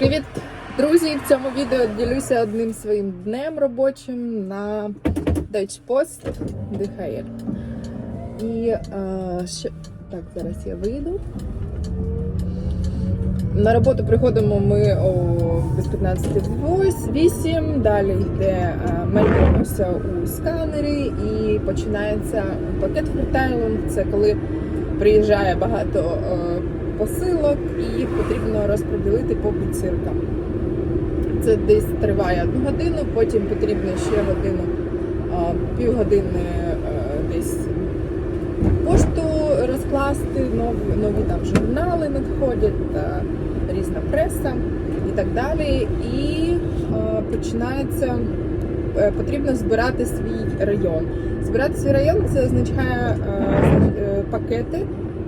Привіт, друзі! В цьому відео ділюся одним своїм днем робочим на Deutsche Post DHL. І е, що... так, зараз я вийду. На роботу приходимо ми о без 15.08, далі йде е, мельнимося у сканері і починається пакет фрутайлом. Це коли приїжджає багато е, посилок і їх потрібно розподілити по підсиркам. Це десь триває одну годину, потім потрібно ще годину, півгодини е, десь пошту розкласти, нові, нові там журнали надходять, різна преса і так далі. І е, починається е, потрібно збирати свій район. Збирати свій район це означає пакети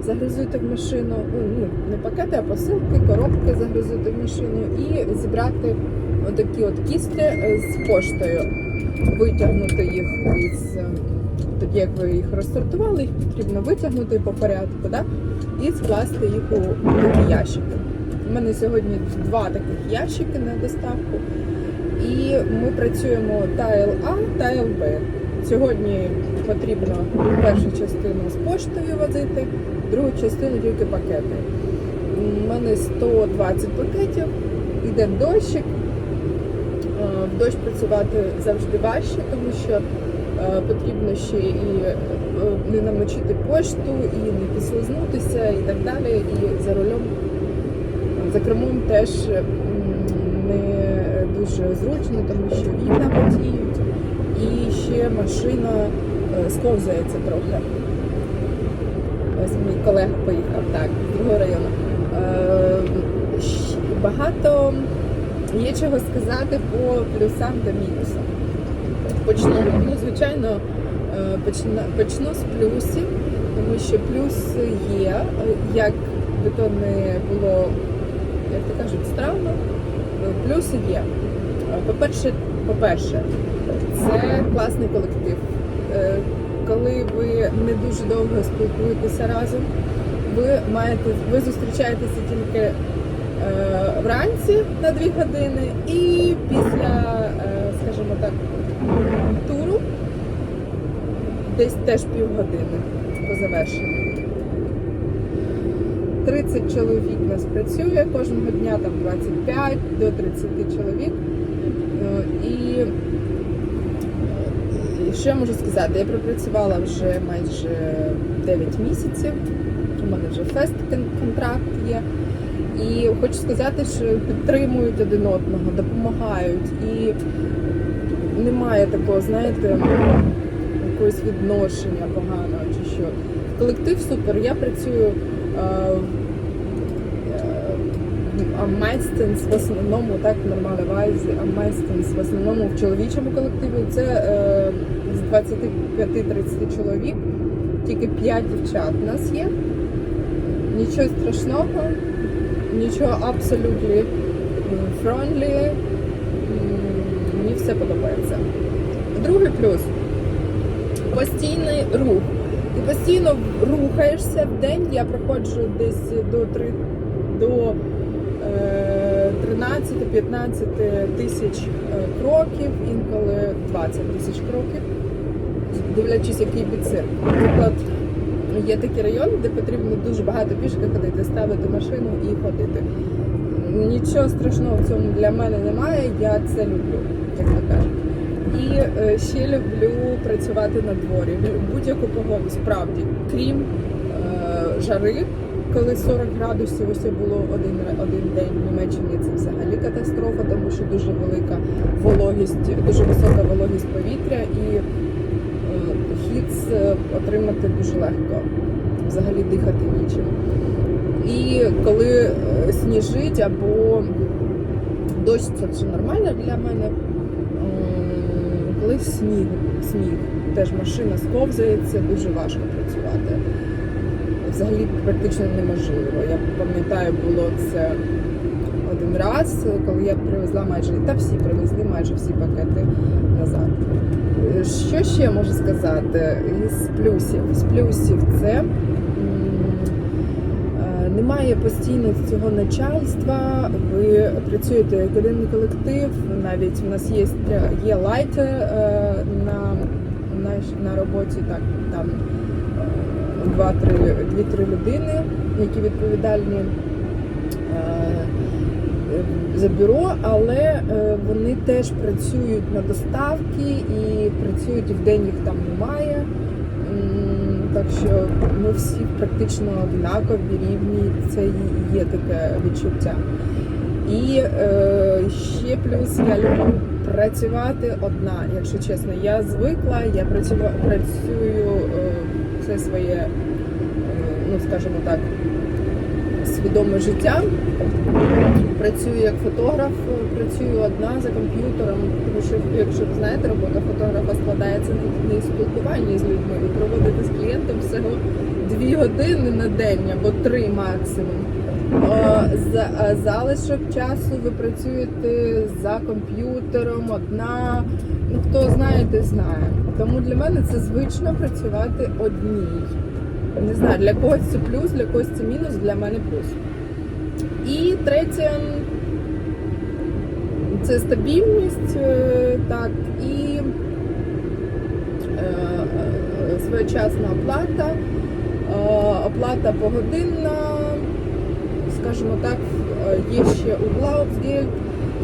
загрузити в машину, ну не пакети, а посилки, коробки загрузити в машину і зібрати отакі от кісти е, з поштою, витягнути їх із е, тоді, як ви їх розсортували, їх потрібно витягнути по порядку, да? і скласти їх у такі ящики. У мене сьогодні два таких ящики на доставку. І ми працюємо тайл А, тайл Б. Сьогодні потрібно першу частину з поштою возити, другу частину тільки пакети. У мене 120 пакетів, іде дощик. Е, В дощ працювати завжди важче, тому що е, потрібно ще і е, не намочити пошту, і не підслизнутися, і так далі. І за рулем, за кермом теж не дуже зручно, тому що вікна потіють, і ще машина е, сковзається трохи. Ось мій колега поїхав так, з другого району. Е, Багато є чого сказати по плюсам та мінусам. Почну, ну, звичайно, е, почну з плюсів, тому що плюс є, як би то не було, як то кажуть, странно, плюси є. По-перше, по-перше, це класний колектив. Е, Коли ви не дуже довго спілкуєтеся разом, ви маєте ви зустрічаєтеся тільки е, вранці на дві години і після, е, скажімо так, туру десь теж півгодини по завершенню. 30 чоловік нас працює кожного дня, там 25 до 30 чоловік. І що я можу сказати? Я пропрацювала вже майже 9 місяців. У мене вже фест контракт є. І хочу сказати, що підтримують один одного, допомагають. І немає такого, знаєте, якогось відношення поганого чи що. Колектив супер. Я працюю е, Амайстенс в основному, так нормально вайзі, Амайстенс в основному в чоловічому колективі. Це е, 25-30 чоловік, тільки 5 дівчат у нас є. Нічого страшного, нічого абсолютно фронлі. Мені все подобається. Другий плюс постійний рух. Ти постійно рухаєшся в день. Я проходжу десь до 3, до е, 13-15 тисяч е, кроків, інколи 20 тисяч кроків, дивлячись, який бідсир. Наприклад, є такі райони, де потрібно дуже багато пішки ходити, ставити машину і ходити. Нічого страшного в цьому для мене немає, я це люблю, як то кажуть. І е, ще люблю працювати на дворі. Будь-яку погоду, справді, крім е, жари, коли 40 градусів, ось було один, один день в Німеччині, це взагалі катастрофа, тому що дуже велика вологість, дуже висока вологість повітря і хіц е, отримати дуже легко. Взагалі дихати нічим. І коли е, сніжить або дощ, це вже нормально для мене. Коли сніг, сніг, теж машина сковзається, дуже важко працювати. Взагалі практично неможливо. Я пам'ятаю, було це один раз, коли я привезла майже, та всі привезли майже всі пакети назад. Е, Що ще можу сказати із плюсів? З плюсів це е, Немає постійно цього начальства. Ви працюєте як один колектив. Навіть у нас є, є лайти е, на, на, на роботі. Так там е, два-три дві-три людини, які відповідальні е, за бюро, але е, вони теж працюють на доставки і працюють і вдень їх там немає. Так що ми всі практично однакові, рівні, це є таке відчуття. І е, ще плюс я люблю працювати одна, якщо чесно. Я звикла, я працюва, працюю е, це своє, е, ну скажімо так, свідоме життя. Працюю як фотограф, працюю одна за комп'ютером, тому що, якщо ви знаєте, робота фотографа складається з спілкування з людьми. Ви проводите з клієнтом всього дві години на день або три максимум. За залишок часу ви працюєте за комп'ютером, одна. Ну хто знає, знає. Тому для мене це звично працювати одній. Не знаю, для когось це плюс, для когось це мінус, для мене плюс. І третє це стабільність, е, так, і е, е, своєчасна оплата, е, оплата погодинна, скажімо так, е, є ще Углаутгельд,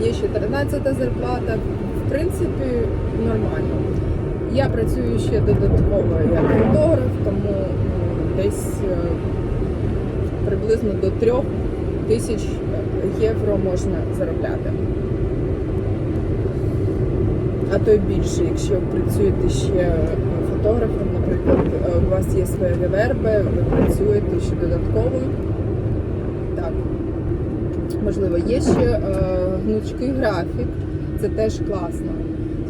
є ще 13 зарплата. В принципі, нормально. Я працюю ще додатково як фотограф, тому десь е, приблизно до трьох тисяч євро можна заробляти. А то й більше, якщо ви працюєте ще фотографом, наприклад, е, у вас є своє ГВРБ, ви працюєте ще додатково. Так. Можливо, є ще е, гнучкий графік, це теж класно.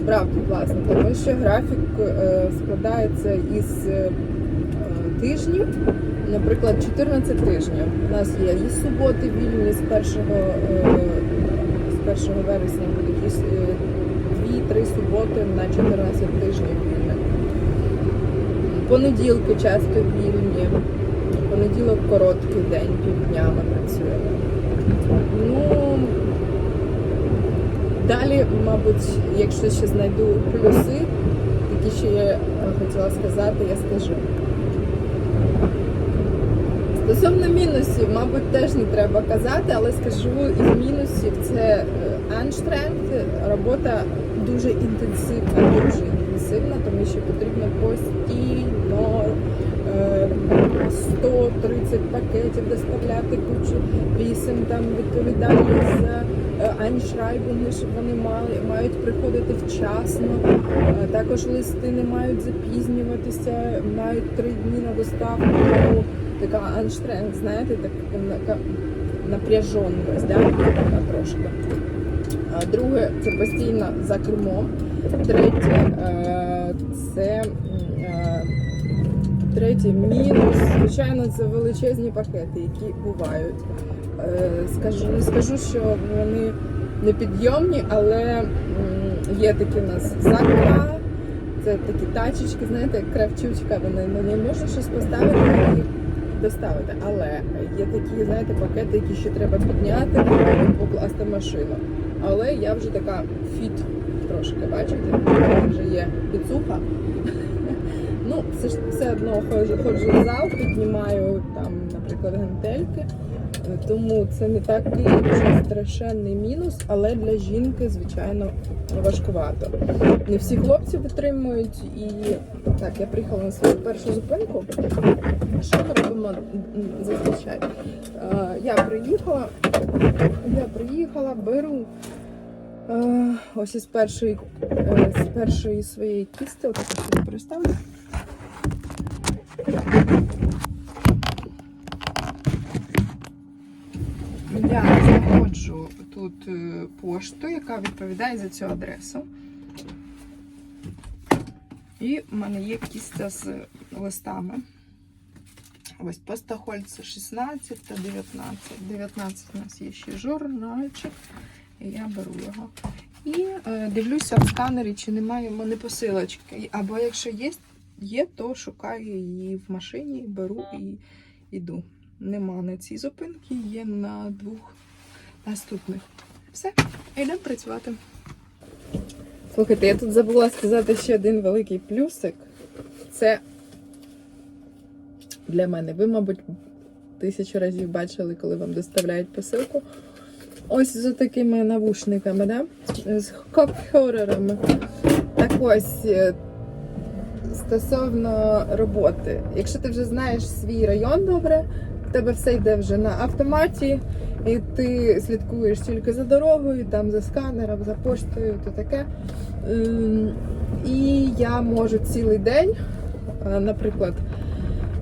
Справді класно, тому що графік е, складається із е, тижнів, наприклад, 14 тижнів. У нас є і суботи вільні з 1, е, з 1 вересня будуть і 2-3 суботи на 14 тижнів вільних. Понеділки часто вільні. Понеділок короткий день, півдня ми працюємо. Ну, далі, мабуть, якщо ще знайду плюси, які ще я е, хотіла сказати, я скажу. Стосовно мінусів, мабуть, теж не треба казати, але скажу із мінусів це анштренг, робота дуже інтенсивна, дуже інтенсивна, тому що потрібно постійно е, 130 пакетів доставляти кучу вісім там відповідальність за е, аншрайбинги, щоб вони мали мають приходити вчасно. Е, Також листи не мають запізнюватися, мають три дні на доставку. Така анштренг, знаєте, так, така напряженість, да? така трошки. Друге, це постійно за кермом. Третє, це третє мінус. Звичайно, це величезні пакети, які бувають. Е, Скажу, не скажу, що вони непідйомні, але є такі у нас закла. Це такі тачечки, знаєте, як кравчучка, вони на неї можна щось поставити доставити. Але є такі, знаєте, пакети, які ще треба підняти покласти машину. Але я вже така фіт трошки, бачите? Вже є підсуха. Ну, все все одно ходжу, ходжу в зал, піднімаю там, наприклад, гантельки. Тому це не такий страшенний мінус, але для жінки, звичайно, важкувато. Не всі хлопці витримують і так, я приїхала на свою першу зупинку. Що ми робимо зазвичай? Е, Я приїхала, я приїхала, беру е, ось із першої, е, з першої своєї кісти, отак я переставлю. Я знаходжу тут е, пошту, яка відповідає за цю адресу. І в мене є кістя з листами. Ось Постахольце 16 та 19. 19 у нас є ще журнальчик. І я беру його. І е, дивлюся в сканері, чи немає в мене посилочки. Або якщо є, є, то шукаю її в машині, беру і йду. нема на цій зупинці, є на двох наступних. Все, йдемо працювати. Слухайте, я тут забула сказати ще один великий плюсик. Це для мене. Ви, мабуть, тисячу разів бачили, коли вам доставляють посилку. Ось з такими навушниками, да? з копхорерами. Так ось, е, стосовно роботи. Якщо ти вже знаєш свій район добре, в тебе все йде вже на автоматі, і ти слідкуєш тільки за дорогою, там за сканером, за поштою, то таке. Ем, І я можу цілий день, е, наприклад,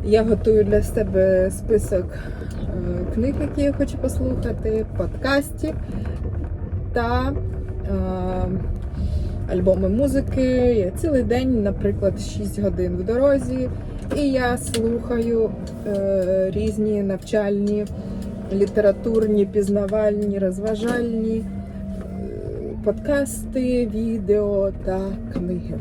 я готую для себе список е, книг, які я хочу послухати, подкастів та е, альбоми музики. Я цілий день, наприклад, 6 годин в дорозі, і я слухаю е, різні навчальні, літературні, пізнавальні, розважальні е, подкасти, відео та книги.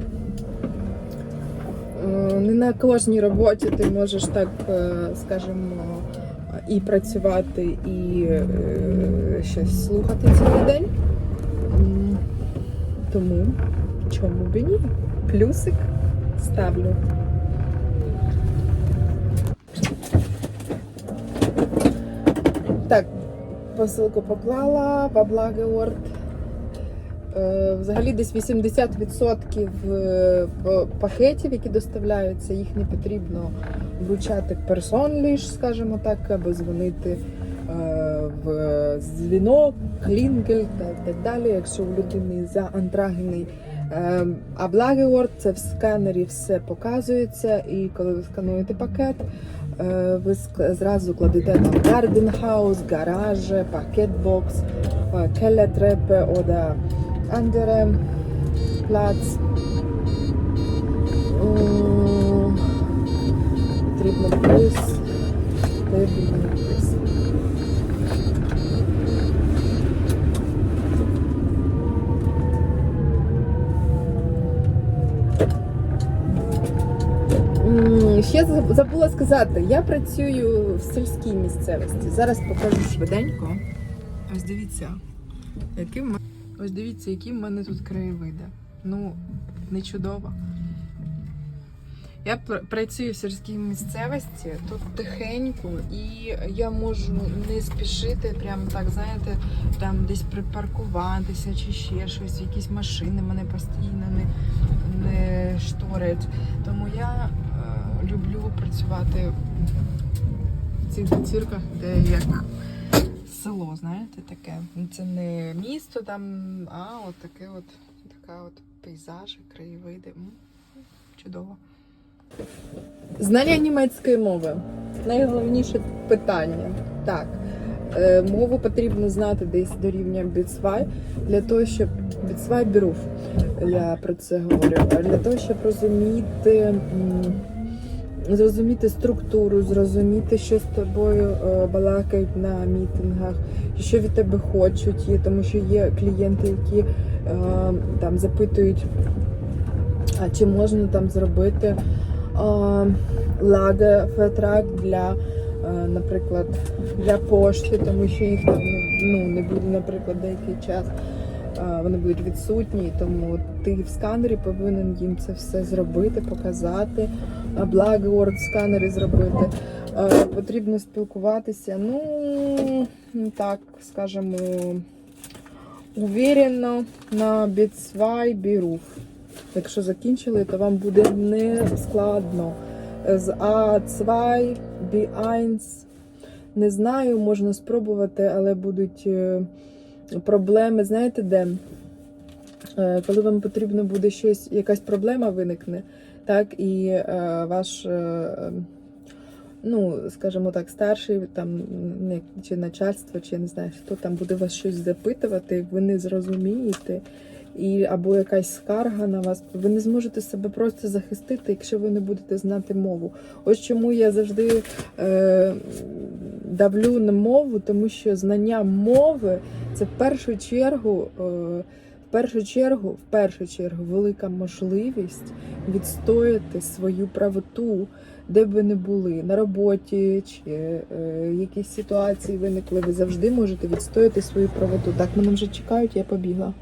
Е, Не на кожній роботі ти можеш так, е, скажімо, і працювати, і щось слухати цілий день. Тому чому б і ні? Плюсик ставлю. Так, посилку поклала, бабла Георг. Е, Взагалі десь 80% е, пакетів, які доставляються, їх не потрібно вручати персонліш, скажімо так, або дзвонити е, в дзвінок, клінгель та так далі. Якщо у людини заантрагений е, а Благеорд, це в сканері все показується, і коли ви скануєте пакет, ви ск- зразу кладете там Garden House, гараж, пакетбокс, е, Kellertreppe oder andere Platz. М, Потрібно плюс. Потрібно забула сказати, я працюю в сільській місцевості. Зараз покажу швиденько. Ось дивіться, які в мене. Ось дивіться, які в мене тут краєвиди. Ну, не чудово. Я працюю в сільській місцевості, тут тихенько, і я можу не спішити, прям так, знаєте, там десь припаркуватися чи ще щось, якісь машини мене постійно не, не шторять. Тому я люблю працювати в цих цирках, де як село, знаєте, таке. Це не місто там, а от таке от, така от пейзажі, краєвиди. Чудово. Знання німецької мови найголовніше питання. Так, е, мову потрібно знати десь до рівня B2, для того, щоб B2 я про це говорю, для того, щоб розуміти, зрозуміти структуру, зрозуміти, що з тобою е, балакають на мітингах, що від тебе хочуть, є, тому що є клієнти, які е, там запитують, чи можна там зробити лагерфетрак для, е, наприклад, для пошти, тому що їх там ну, не буде, наприклад, деякий час. Е, Вони будуть відсутні, тому ти в сканері повинен їм це все зробити, показати, благоорд сканери зробити. Е, Потрібно спілкуватися. Ну так, скажімо, уверенно на B2 Beruf. Якщо закінчили, то вам буде не складно. З А2, B1, не знаю, можна спробувати, але будуть е, проблеми. Знаєте де? Е, Коли вам потрібно буде щось, якась проблема виникне, так, і е, ваш, е, ну, скажімо так, старший там, не- чи начальство, чи не знаю, хто там буде вас щось запитувати, ви не зрозумієте і або якась скарга на вас, ви не зможете себе просто захистити, якщо ви не будете знати мову. Ось чому я завжди е, давлю на мову, тому що знання мови це в першу чергу. Е, в першу чергу, в першу чергу, велика можливість відстояти свою правоту де б ви не були, на роботі чи е, якісь ситуації виникли, ви завжди можете відстояти свою правоту. Так, мене вже чекають, я побігла.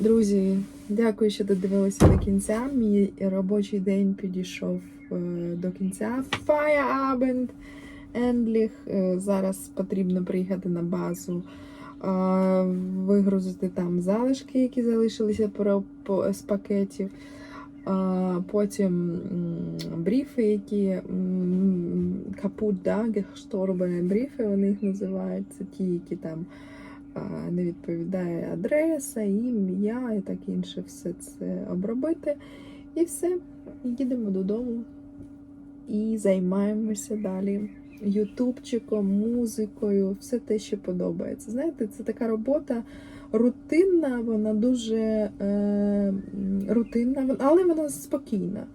Друзі, дякую, що додивилися до кінця. Мій робочий день підійшов е, до кінця. Feierabend Endlich. Е, Зараз потрібно приїхати на базу, е, вигрузити там залишки, які залишилися з пакетів. Потім бріфи, які капут, да, gestorбені бріфи, вони їх називають. Це ті, які там не відповідає адреса, ім'я і так інше. Все це обробити. І все, їдемо додому і займаємося далі. Ютубчиком, музикою, все те, що подобається. Знаєте, це така робота рутинна, вона дуже е, рутинна, але вона спокійна.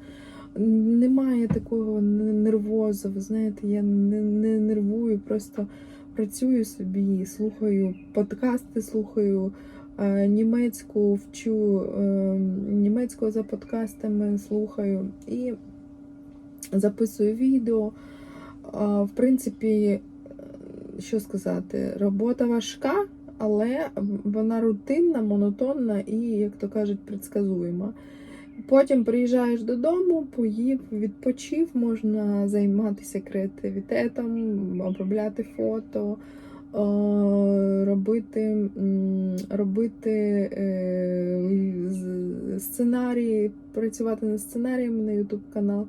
Немає такого нервозу. Ви знаєте, я не, не нервую, просто працюю собі, слухаю подкасти, слухаю е, німецьку, вчу е, німецьку за подкастами, слухаю і записую відео. В принципі, е, що сказати, робота важка, але вона рутинна, монотонна і, як то кажуть, предсказуєма. Потім приїжджаєш додому, поїв, відпочив, можна займатися креативітетом, обробляти фото, е, робити, робити е, сценарії, працювати над сценаріями на YouTube канал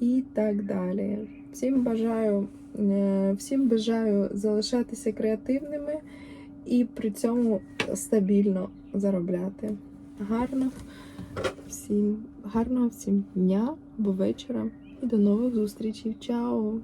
і так далі. Всім бажаю, е, всім бажаю залишатися креативними і при цьому стабільно заробляти. Гарно всім, гарного всім дня або вечора і до нових зустрічей. Чао!